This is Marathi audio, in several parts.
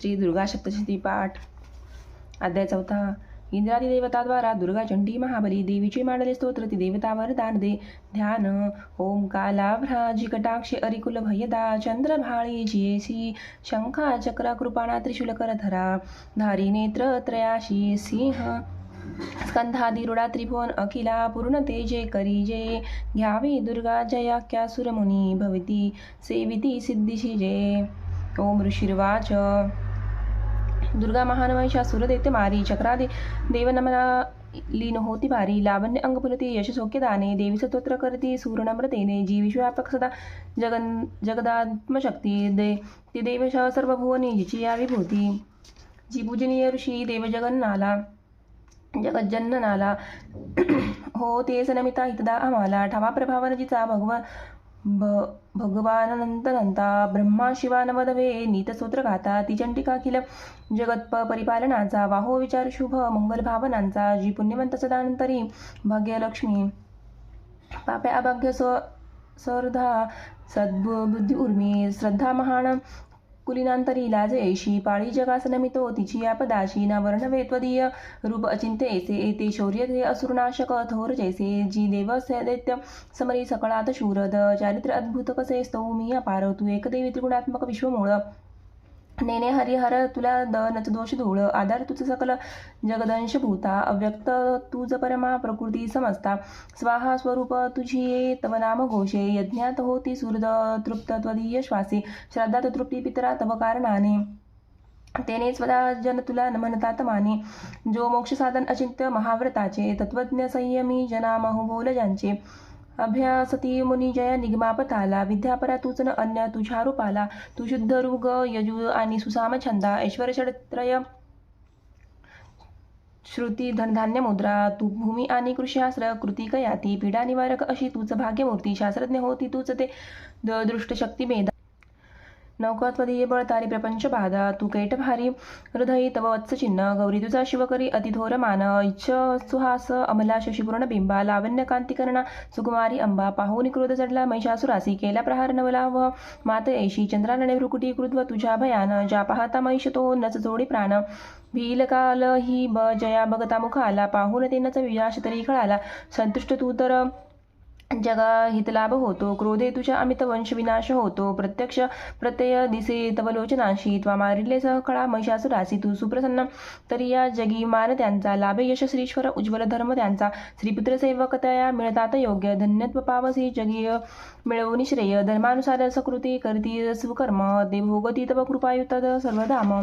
श्री दुर्गा सप्तशती पाठ. अध्याय चौथा. इंद्रादी देवताद्वारा दुर्गा चंडी महाबली देवीची मांडले स्तोत्र ती देवतावर दान दे. ध्यान ओम कालाभ्राजी कटाक्षे अरिकुल भयदा चंद्र भाळी जियेसी शंखा चक्र कृपाणा त्रिशूलकर धरा. धारी नेत्र त्रयाशी सिंह स्कंधादिरुडा त्रिभुवन अखिला पूर्ण तेजे करी जे. घ्यावी दुर्गा जयाख्या सुरमुनी भवती सेविती सिद्धिशी जे. ओम ऋषिर्वाच. दुर्गा महानमहिषासुर सुरदेते मारी चक्रादि। देवनमना लीन होती भारी। लावण्य अंगपुलती यश दाने देवी स्तोत्र करती सूर्णम्रतेने जी विश्वव्यापक सदा जगन जगदात्मशक्ती। दे ती देवश सर्वभुवनी जिची या विभूती। जी पूजनीय ऋषी देवजगन्नाला। जगज्जन्ननाला। हो ते सनमिता हितदा आम्हाला ठवा प्रभावनजीचा भगवान भ भगवानंतनंता ब्रह्मा शिवानवदवे गाता ती चंडिका अखिल परिपालनाचा वाहो विचार शुभ मंगल भावनांचा जी पुण्यवंत सदानंतरी भाग्यलक्ष्मी. पाप्या अभाग्य स सर्धा सद्बुद्धी उर्मी श्रद्धा महान कुलिनांतरी लाजयशी पाळी जगासनमितो तिची आपदाशी पदाशी ना रूप अचिंत्य ऐसे एते शौर्य ते असुरनाशक थोर जैसे. जी देव स- दैत्य समरी सकळात शूरद चारित्र अद्भुत कसे स्तौ मी अपार तू एकदेवी त्रिगुणात्मक विश्वमूळ. नेने हरिहर तुला द नच दोष धूळ. आधार तुझं सकल जगदंश भूता अव्यक्त तुझ परमा प्रकृती समजता. स्वाहा स्वरूप तुझी तव नाम घोषे. यज्ञात होती सुहृद तृप्त त्वदीय श्वासे. श्राद्धात तृप्ती पितरा तव कारणाने. तेने स्वदा जन तुला म्हणतात माने. जो मोक्ष साधन अचिंत्य महाव्रताचे तत्वज्ञ संयमी जना बोल ज्यांचे अभ्यासती मुनिजय निगमापताला विद्यापरा तूच न अन्य तुझ्या रूपाला तू शुद्ध ऋग यजु आणि सुसाम छंदा ऐश्वर षडत्रय श्रुती धनधान्य मुद्रा तू भूमी आणि कृषीशास्त्र कृती कयाती पीडा निवारक अशी तूच भाग्यमूर्ती शास्त्रज्ञ होती तूच ते द- दृष्ट शक्ती नौकात्वदीय बळतारी प्रपंच बाधा तू कैट भारी हृदयी तव वत्स चिन्ह गौरी तुझा शिवकरी अतिथोर मान इच्छ सुहास अमला शशीपूर्ण बिंबा लावण्य कांतिकर्णा सुकुमारी अंबा पाहुनी क्रोध चढला महिषासुरासी केला प्रहार नवला व मात ऐशी चंद्रानने भ्रुकुटी कृत्व तुझ्या भयान ज्या पाहता महिष तो नच जोडी प्राण भील काल ही ब जया भगता मुख आला पाहून ते नच विजाश तरी खळाला संतुष्ट तू तर जगा हितलाभ होतो क्रोधे तुझ्या अमित वंश विनाश होतो. प्रत्यक्ष प्रत्यय दिसे तवलोचनाशी त्वा मारिले सहकळा महिषासुरासी. तू सुप्रसन्न तरी या जगी मान त्यांचा. लाभे यश श्रीश्वर उज्ज्वल धर्म त्यांचा. श्रीपुत्र सेवकतया मिळतात योग्य धन्यत्व पावसी. जगीय मिळवून श्रेय धर्मानुसार सकृती करती सुकर्म ते भोगती तव कृपायुत सर्वधाम.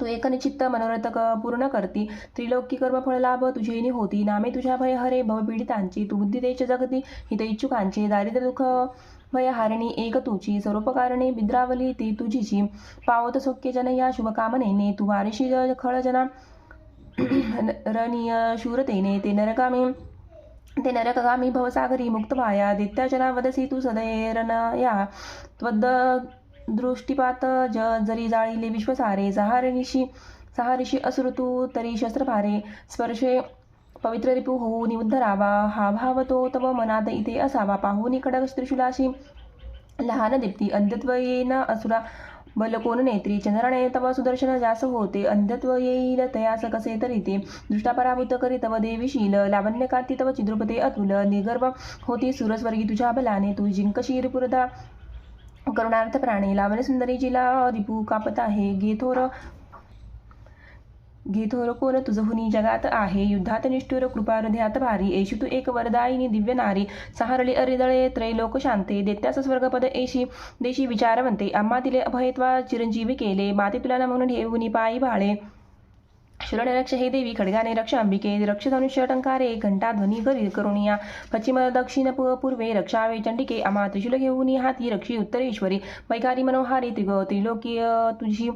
तू एकनिचित्त मनोरथक पूर्ण करती. त्रिलोकी कर्म फळलाभ तुझेनी होती. नामे तुझ्या भय हरे भवपीडितांची. तू बुद्धी देश जगती. हित इच्छुकांची दारिद्र्य दुःख भयहारिणी एक तुझी. स्वरूपकारणे. बिद्रावली. ती तुझीची. पावत सोक्य जन या शुभकामनेने. तू वारिशी खळ जना. रणीय शूरतेने. ते नरकामी. ते नरकगामी भवसागरी मुक्त भाया दित्याचना वदसी तू सदैरनया. त्वद दृष्टीपात ज जरी जाळीले विश्वसारे सहारिषी सहारिशी असृतू तरी शस्त्रभारे स्पर्शे पवित्र रिपू होऊ उद्धरावा हा भाव तो तव मनात इथे असावा. पाहुनी कडक त्रिशूलाशी लहान दीप्ती अंधत्व येईन असुरा बलकोन नेत्री चंद्राने तव सुदर्शन जास होते अंधत्व येईल तयास कसे तरी ते दृष्टापराभूत करी तव देवीशील लावण्यकांती तव चिद्रुपते अतुल निगर्भ होती सुरस्वर्गी तुझ्या बलाने तू जिंकशीर पुरदा करुणार्थ प्राणी लावण्य सुंदरी जिला रिपू कापत आहे. घेथोर घेथोर कोण तुझहुनी जगात आहे. युद्धात निष्ठुर कृपा भारी. येशू तू एक वरदायिनी दिव्य नारी. सहारळी अरिदळे त्रैलोक शांते. देत्यास स्वर्गपद येशी देशी विचारवंते. आम्हा तिले अभयत्वा चिरंजीवी केले. माते तुला न म्हणून पायी भाळे शरण रक्ष हे देवी खडगाने रक्ष अंबिके रक्ष धनुष्य टंकारे घंटाध्वनी करी करुणिया. पश्चिम दक्षिण पूर्वे रक्षावे चंडिके अमा त्रिशूल घेऊनी हाती रक्षी उत्तरेश्वरी वैकारी मनोहारी त्रिग त्रिलोकीय तुझी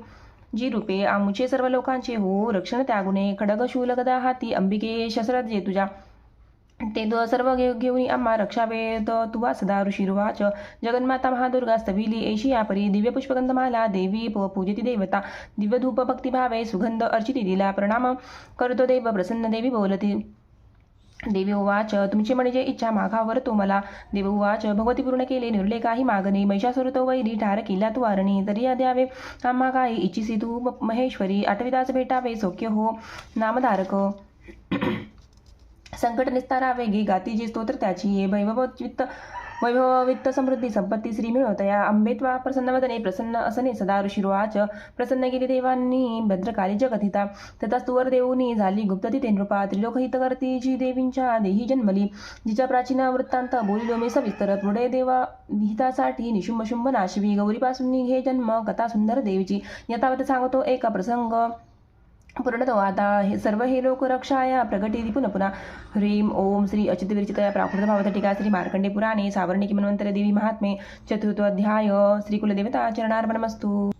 जी रूपे आमुचे सर्व लोकांचे हो रक्षण त्यागुणे खडग शूल गदा हाती अंबिके शस्त्रजे तुझ्या ते द सर्व घे घेऊन आम्हा रक्षावेद तुवा सदा ऋषिर्वाच जगन्माता महादुर्गा स्तविली एशिया परी दिव्य पुष्पगंधमाला देवी प पूजती देवता दिव्य धूप भक्तिभावे सुगंध अर्चिती दिला प्रणाम करतो देव प्रसन्न देवी बोलती. देवी उवाच तुमची म्हणजे इच्छा मागावर तो मला देव उवाच भगवती पूर्ण केले निर्ले काही मागणे महिषासुर तो वैरी ठार किल्ला तू आरणी तरी या द्यावे. आम्हा काही इच्छिसी तू महेश्वरी आठविदास भेटावे सौख्य हो नामधारक. संकट निस्तारा वेगी गाती जी स्तोत्र त्याची ये वैभव वित्त वैभव वित्त समृद्धी संपत्ती श्री मिळवतया अंबेत्वा प्रसन्न वदने प्रसन्न असने सदा ऋषिरोवाच प्रसन्न गेली देवांनी भद्रकाली जगतहिता तथास्तुवर देऊनी झाली गुप्त तिथे नृपा. त्रिलोकहित करती जी देवींच्या देही जन्मली जिच्या प्राचीन वृत्तांत बोलिलो मी सविस्तर. पुढे देवा हितासाठी निशुंभ शुंभ नाशवी. गौरीपासून हे जन्म कथा सुंदर देवीची. यथावत सांगतो एका प्रसंग. पूर्णतो आता हे सर्व हे लोक रक्षाया प्रगती पुन्हा पुन्हा. ह्रीम ओम श्री अचित विरचितया प्राकृत भावत टीका श्री मार्कंडे पुराणे सावर्णिकी मनवंतर देवी महात्मे. चतुर्थ अध्याय श्री कुलदेवता चरणार्पणमस्तू.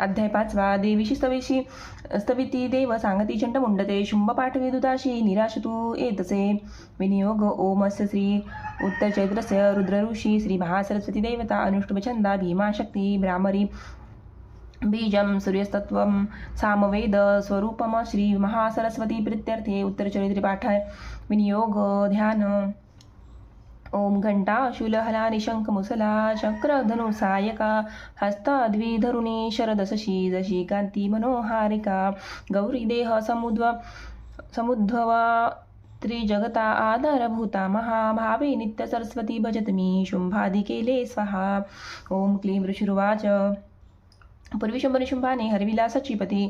अध्याय पाचवा देवीशी स्तवीशी स्तविती देव सांगती चंड मुंडते शुंभ पाठवी दुदाशी निराश तू येतसे विनियोग ओमस्य श्री उत्तर चैत्रस्य रुद्र ऋषी श्री महासरस्वती देवता अनुष्टुभछंदा भीमा शक्ती भ्रामरी बीजं सूर्यस्तत्वं सामवेद स्वरूपम श्री महासरस्वती प्रत्यर्थे उत्तरचरित्रे पाठाय विनियोग ध्यान। ओम घंटा शूलहला निशंक मुसला चक्र सायका हस्ता शरदशशी जशी कांती मनोहारिका गौरी देह समुद्व समुद्भवा त्रिजगता आधारभूता महाभावे नित्य सरस्वती भजत मी शुंभादि केले स्वाहा। ओम क्लीं ऋषिरुवाच। पूर्वी शुंभनिशुंभाने हरविलासाची पती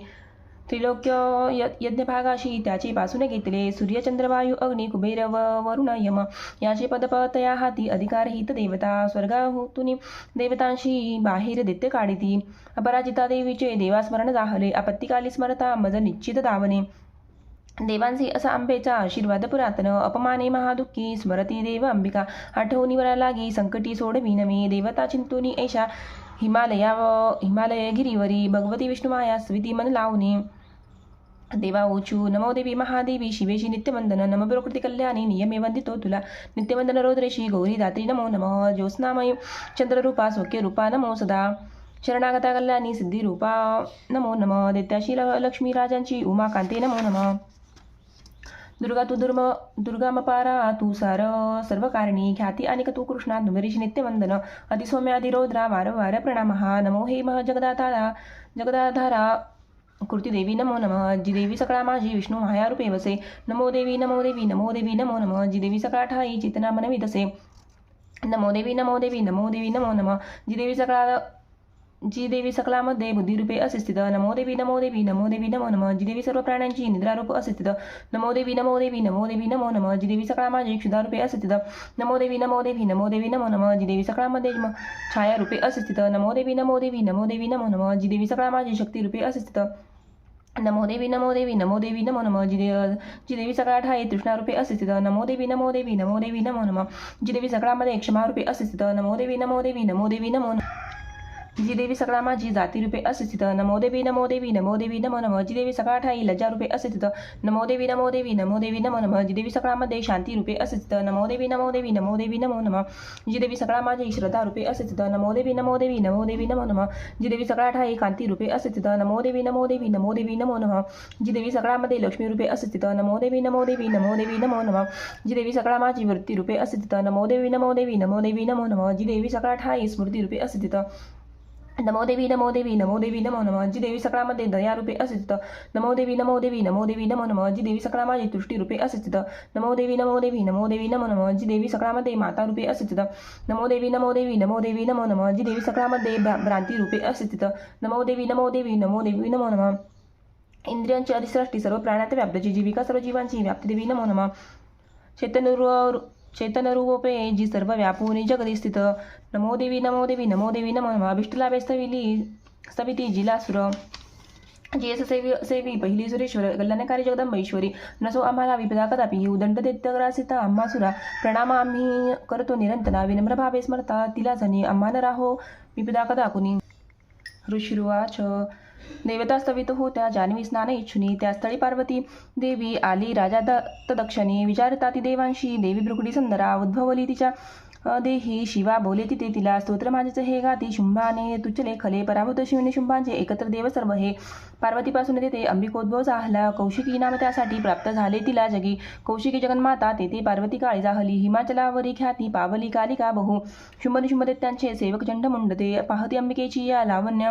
त्रिलोक्य य यज्ञभागाशी त्याचे पासून घेतले. सूर्यचंद्रवायू अग्नी कुबेर व वरुण यम याचे पदपतया हाती अधिकारहित देवता. स्वर्गाहुतुनी देवतांशी बाहेर दैत्य काढिती. अपराजिता देवीचे देवास्मरण जाहले आपत्तिकाली स्मरता मज निश्चित दावने देवांचे असा आंबेचा आशीर्वाद पुरातन. अपमाने महादुःखी स्मरती देव अंबिका. आठवणीवरा लागी संकटी सोडवी नमे देवता चिंतुनी ऐशा हिमालया हिमालय गिरीवरी भगवती विष्णुमाया स्विती मन लावणे देवा ऊचू नमो देवी महादेवी शिवेशी नित्यवंदन नम प्रकृती कल्याणी नियमे वंदितो तुला नित्यवंदन रोद्रेशी गौरी दात्री नमो नमः ज्योत्स्नामय चंद्ररूपा सौख्यरूपा नमो सदा शरणागता कल्याणी सिद्धिरूपा नमो नमः दैत्याशी लक्ष्मी राजांची उमाकांते नमो नमः दुर्गा तू दुर्म दुर्गामपारा तू सार सर्व कारणी ख्याती आणि तू कृष्णा डुंगरीशी नित्यवंदन अधिसौम्य अधिरौद्रा वार प्रणामः नमो हे मह जगदाधारा जगदाधारा कृती देवी नमो नमः जी देवी सकळा माझी विष्णू माया रूपे वसे नमो देवी नमो देवी नमो देवी नमो नमः जी देवी सकळा ठाई चितना मन विदसे नमो देवी नमो देवी नमो देवी नमो नमः जी देवी सकळा जी देवी सकलामध्ये बुद्धिरूपे असे स्थित नमो देवी नमो देवी नमो देवी नमो नमः जी देवी सर्व प्राण्यांची निद्रारूप असे नमो देवी नमो देवी नमो देवी नमो नमः जी देवी सकळा माझी क्षुधारूपे असे नमो देवी नमो देवी नमो देवी नमो नम जी देवी सकळामध्ये छायारूपे असे स्थित नमो देवी नमो देवी नमो देवी नमो नम जी देवी सकळा माझी शक्तिरूपे असे नमो देवी नमो देवी नमो देवी नमो नम जी जी देवी सगळा ठाई तृष्णारूपे असे नमो देवी नमो देवी नमो देवी नमो नम जी देवी सगळामध्ये क्षमारूपे असे नमो देवी नमो देवी नमो देवी नमो जी देवी सगळा माझी जातीरूपे असे स्थित नमो देवी नमो देवी नमो देवी नमो नम जी देवी ठाई लज्जारूपे असे स्थित नमो देवी नमो देवी नमो देवी नमो नम जी देवी सगळामध्ये शांतीरूपे असे स्थित नमो देवी नमो देवी नमो देवी नमो नमः जी देवी सगळा माझी श्रद्धारूपे असे स्थित नमो देवी नमो देवी नमो देवी नमो नम जी देवी ठाई कांतीरूपे असे स्थित नमो देवी नमो देवी नमो देवी नमो नमः जी देवी लक्ष्मी रूपे असे स्थित नमो देवी नमो देवी नमो देवी नमो नमः जी देवी सगळा माझी वृत्तीरूपे असे स्थित नमो देवी नमो देवी नमो देवी नमो नमः जी देवी सगळा ठाई स्मृतीरूपे असे स्थित नमो देवी नमो देवी नमो देवी नमो नम जी देवी सकळामध्ये दयारूपे रूपे असित नमो देवी नमो देवी नमो देवी नमो नमः जी देवी सकळा माझी तुष्टीरूपे असित स्थित नमो देवी नमो देवी नमो देवी नमो नमः जी देवी सकळामध्ये मातारूपे रूपे असित नमो देवी नमो देवी नमो देवी नमो नमः जी देवी सकळामध्ये भ्रा- भ्रांतीरूपे असे स्थित नमो देवी नमो देवी नमो देवी नमो नमः इंद्रियांची अधिसृष्टी सर्व प्राण्यात व्याप्तची जीविका सर्व जीवांची व्याप्ती देवी नमो नमः चैतन्य चेतनरूपे जी सर्व व्यापून जगदी स्थित नमो देवी नमो देवी नमो देवी नमो. नमः सविली सविती जिलासुर। जी सेवी सेवी पहिली सुरेश्वर कल्याणकारी जगदंबईश्वरी नसो आम्हाला विपदा कदापि उदंड दैत्यग्रासिता आम्हासुरा प्रणाम आम्ही करतो निरंतना. विनम्र भावे स्मरता तिला जनी. आम्हा न राहो. विपदा कदा कुणी. ऋषिरुवाच. देवता स्तवित होत्या. जान्हवी स्नान इच्छुनी. त्या स्थळी पार्वती देवी आली. राजा दत्तदक्षणे विचारता ती देवांशी. देवी भृकुटी सुंदरा. उद्भवली तिच्या देही शिवा बोले तिथे तिला स्तोत्र माझेच हे गाती. शुंभाने तुचले खले पराभूत शिवने शुंभांचे एकत्र देव सर्व हे. पार्वतीपासून तेथे अंबिकोद्भव झाला. कौशिकी नाम त्यासाठी प्राप्त झाले तिला जगी. कौशिकी जगन्माता तेथे पार्वती काळी जाहली. हिमाचलावरी ख्याती पावली कालिका बहु. शुंभ निशुंभ त्यांचे सेवक चंड मुंडते पाहती अंबिकेची या लावण्य.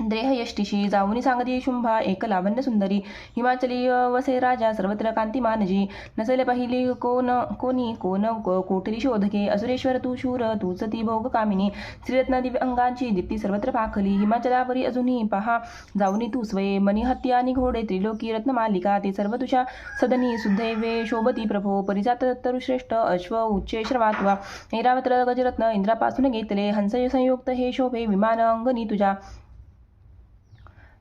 देह यष्टीशी जाऊनी सांगती शुंभा एक लावण्य सुंदरी। हिमाचली वसे राजा सर्वत्र कांतिमानजी। नसेल पहिली कोण कोणी कोण को- कोठली शोधके? असुरेश्वर तू शूर तूच ती भोग कामिनी। श्रीरत्न दिव्य अंगांची दीप्ती सर्वत्र पाखली। हिमाचलावरी अजूनही पहा जाऊनी तू स्वये। मनी हत्ती आणि घोडे त्रिलोकी रत्नमालिका ते सर्व तुझ्या सदनी। सुदैवे शोभती प्रभो परिजात तरुश्रेष्ठ अश्व उच्चे श्रवात्वा ऐरावत्र गजरत्न इंद्रापासून घेतले। हंस संयुक्त हे शोभे विमान अंगणी तुझ्या।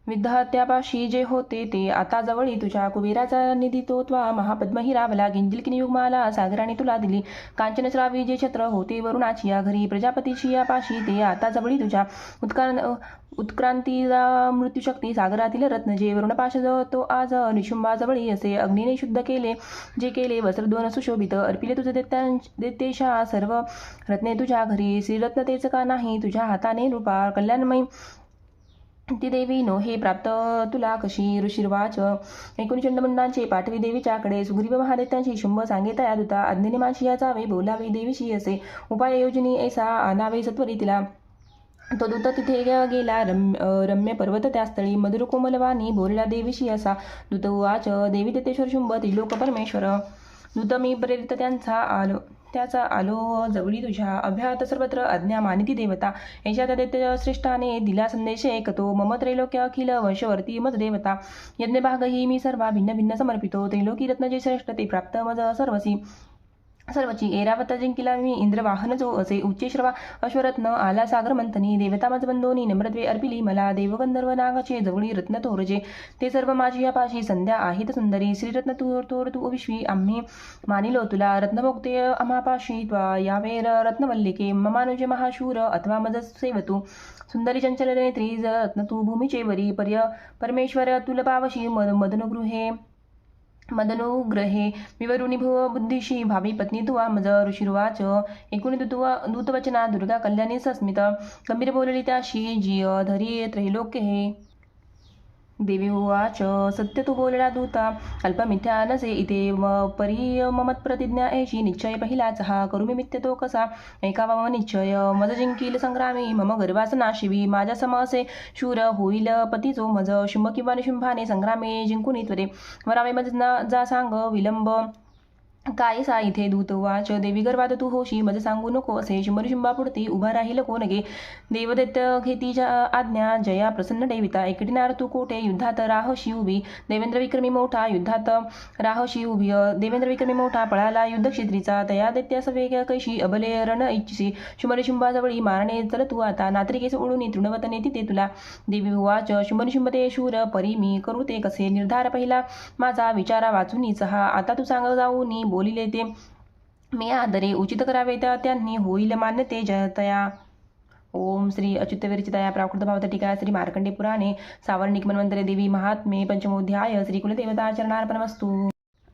विद्यात्यापाशी जे होते ते आता जवळी तुझ्या कुबेराचा निधी तो त्वा महापद्म हिरावला गिंजिलकिनी युगमाला सागराने तुला दिली. कांचनश्रावी जे छत्र होते वरुणाची या घरी प्रजापतीची या पाशी ते आता जवळी तुझ्या उत्कार उत्क्रांतीला मृत्यूशक्ती सागरातील रत्न जे वरुणपाश तो आज निशुंबाजवळी असे अग्नीने शुद्ध केले. जे केले वस्त्रद्वन सुशोभित अर्पिले तुझे देत्यां देतेशा सर्व रत्ने तुझ्या घरी. श्रीरत्न तेच का नाही तुझ्या हाताने रूपा कल्याणमयी. ती देवी नो हे प्राप्त. तुला कशी ऋषिर्वाच? एकोणी चंडमंडांचे पाठवी देवीच्याकडे. सुग्रीव महादेत्यांची शुंभ सांगे तया दुता. अज्ञानी माशी या जावे बोलावे देवीशी असे. उपाय योजनी ऐसा आनावे सत्वरी तिला. तो दूत तिथे गेला. रम्य रम्य पर्वत त्या स्थळी. मधुर कोमलवाणी बोलला देवीशी असा. दूत उवाच देवी देतेश्वर शुंभ त्रिलोक परमेश्वर दूत मी प्रेरित त्यांचा आलो. त्याचा आलो जवळी तुझ्या अभ्यात सर्वत्र आज्ञा मानिती देवता. यशा दैत्य श्रेष्ठाने दिला संदेश एकतो मम त्रैलोक्य अखिल वंशवर्ती मज देवता. यज्ञभागही मी सर्वा भिन्न भिन्न समर्पितो. त्रैलोकी रत्न जे श्रेष्ठ ते प्राप्त मज सर्वसी. सर्वची एरावता जिंकिला मी इंद्रवाहन जो असे उच्चे श्रवा अश्वरत्न आला सागर मंथनी देवता मज बंदोनी नम्रत्वे अर्पिली मला देवगंधर्व नागाचे जवळी रत्न तोरजे ते सर्व माझी या पाशी संध्या आहेत सुंदरी. श्रीरत्न तू तोर तू विश्वी आम्ही मानिलो तुला रत्नभोक्ते अमापाशी त्वा यावेर रत्नवल्लिके ममानुजे महाशूर अथवा मज सेवतू. सुंदरी चंचल नेत्री रत्न तू भूमीचे वरी पर्य परमेश्वर तुलपावशी मद मदनुगृहे. मदनुग्रहे विवरुणिभुव बुद्धिशी भावी पत्नी तुवा मज ऋषिर्वाच। एकूण दुतुवा दूतवचना दुर्गा कल्याणी सस्मित। गंभीर बोलली त्याशी जिय धरी त्रैलोक्य हे देवी उवाच सत्य तू बोलला दूता अल्पमिथ्या नसे इथे परी ममत प्रतिज्ञा ऐशी निश्चय पहिलाच हा करू मी मिथ्य तो कसा? ऐका वा निश्चय मज जिंकील संग्रामी मम गर्वास नाशिवी माझ्या सम असे शूर होईल पतीचो मज शुंभ किंवा निशुंभाने संग्रामे जिंकून त्वरे वरावे मज ना जा सांग विलंब काय सा इथे दूत वाच देवी गर्भात तू होशी मज सांगू नको असे शुंभर शुंभापुढती उभा राहील कोण गे? देवदत्त घेतीच्या आज्ञा जया प्रसन्न देविता एकटिनार तू कोठे? युद्धात राहशी उभी देवेंद्र विक्रमी मोठा युद्धात राहशी उभी देवेंद्र विक्रमी मोठा पळाला युद्धक्षेत्रीचा तया दैत्यास वेग कैशी अबले रण इच्छिसी शुंभरी मारणे चल तू आता नात्रिकेस उडून तृणवत नेती ते तुला देवी वाच शुंभरी ते शूर परी मी करू ते कसे? निर्धार पहिला माझा विचारा वाचूनीच हा आता तू सांग जाऊनी बोलिले ते मी आदरे उचित करावे त्या त्यांनी होईल मान्य ते जयतया। ओम श्री अच्युतविरचितया प्राकृत भावत टीका श्री मार्कंडे पुराणे। सावर्णिक मन्वंतरे देवी महात्मे पंचमोध्याय श्री कुलदेवता चरणार्पणमस्तू।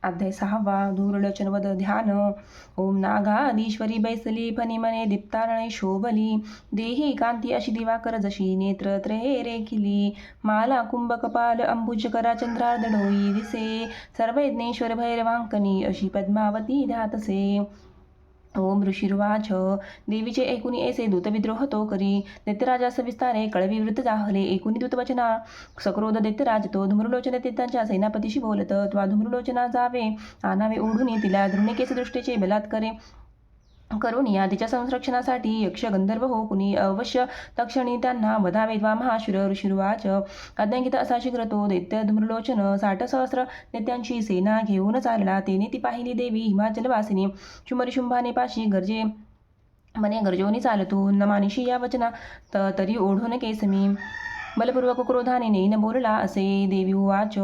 अध्याय सहावा दूरलोचनवद ध्यान. ओम नागाधीश्वरी बैसली फणिमने दीप्तारणे शोभली. देही कांती अशी दिवाकर जशी नेत्र त्रये रेखिली माला कुंभ कपाल अंबुज करा चंद्रार्ध डोई दिसे. सर्वयज्ञेश्वर भैरवांकनी अशी पद्मावती ध्यातसे. ओम ऋषिर्वाच देवीचे एकुणी ऐसे दूतविद्रोह तो करी दैत्यराजा सविस्तारे कळविवृत्त जाहले एकुणी दूतवचना सक्रोध दैत्यराज तो धुम्रलोचन त्यांच्या सेनापतीशी बोलत त्वा धुम्रलोचना जावे आनावे ओढून तिला धृणिकेश दृष्टीचे बलात्करे करून या तिच्या संरक्षणासाठी यक्ष गंधर्व हो कुणी अवश्य तक्षणी त्यांना वधावेद्वा वा महाशुर ऋषिरुवाच अज्ञांकित असा शिखरतो दैत्य धुम्रलोचन साठ सहस्र नेत्यांची सेना घेऊन चालला. तेने ती पाहिली देवी हिमाचलवासिनी. शुंभरी पाशी गरजे मने गरजोनी चालतो न मानिशी या वचना तरी ओढून केसमी. बलपूर्वक क्रोधाने न बोलला असे देवी उवाच.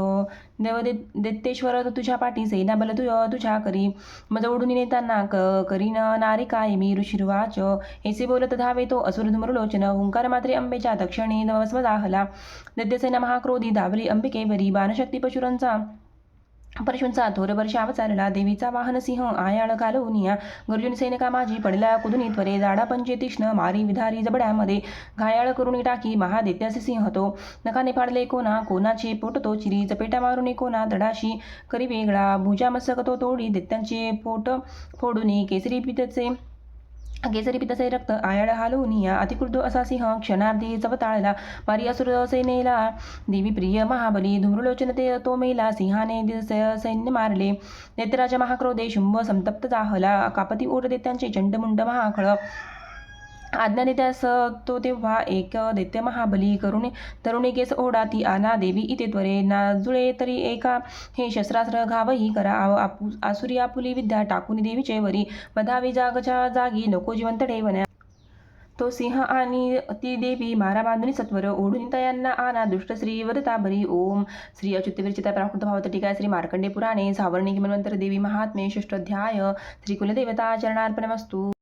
देव दैत्येश्वर तुझ्या पाठी सेना बल तुझ तुझ्या करी. मज ओढून नेताना क करीन. नारी काय मी ऋषिर्वाच. ऐसे बोलत धावे तो असुर धुमरलोचन. हुंकार मात्रे अंबेच्या दक्षिणे नवस्वदाहला दैत्यसेना महाक्रोधी धावली अंबिकेवरी. बाणशक्ती पशुरांचा परशूंचा थोर वर्षाव चालला देवीचा वाहन सिंह आयाळ कालवनिया गर्जुन सैनिका माझी पडल्या कुदुनी त्वरे जाडा पंचे तीक्ष्ण मारी विधारी जबड्यामध्ये घायाळ करून टाकी महादैत्याचे सिंह तो नखाने फाडले कोणा कोणाचे पोट तो चिरी चपेटा मारून कोणा तडाशी करी वेगळा भुजा मसकतो तोडी दैत्यांचे पोट फोडून केसरी पितचे केसरी पिताचे रक्त आयाळ हालवूनिया अतिक्रुद्ध असा सिंह क्षणार्धी चवताळला पारी असुर सेनेला देवी प्रिय महाबली धुम्रलोचन ते तो मेला सिंहाने सैन्य मारले नेत्राच्या महाक्रोधे शुंभ संतप्त जाहला कापती ओढ त्यांचे चंडमुंड महाखळ आज्ञा देत्यास तो तेव्हा एक दैत्य महाबली करून तरुणी केस ओढा ती आना देवी इथे त्वरे. नाजुळे तरी एका हे शस्त्रास्त्र घावही करा. आपू आसुरी आपुली विद्या टाकून देवीचे वरी. बधावी जागच्या जागी नको जिवंत ठेवण्या. तो सिंह आणि ती देवी मारा बांधुनी सत्वर ओढून तयांना आना दुष्ट श्री वदताभरी ओम. श्री अच्युत विरचिता प्राकृत भावत टीका. श्री मार्कंडे पुराणे. सावर्णिक मनवंतर देवी महात्मे. षष्टोध्याय श्री कुलदेवता चरणार्पणमस्तु.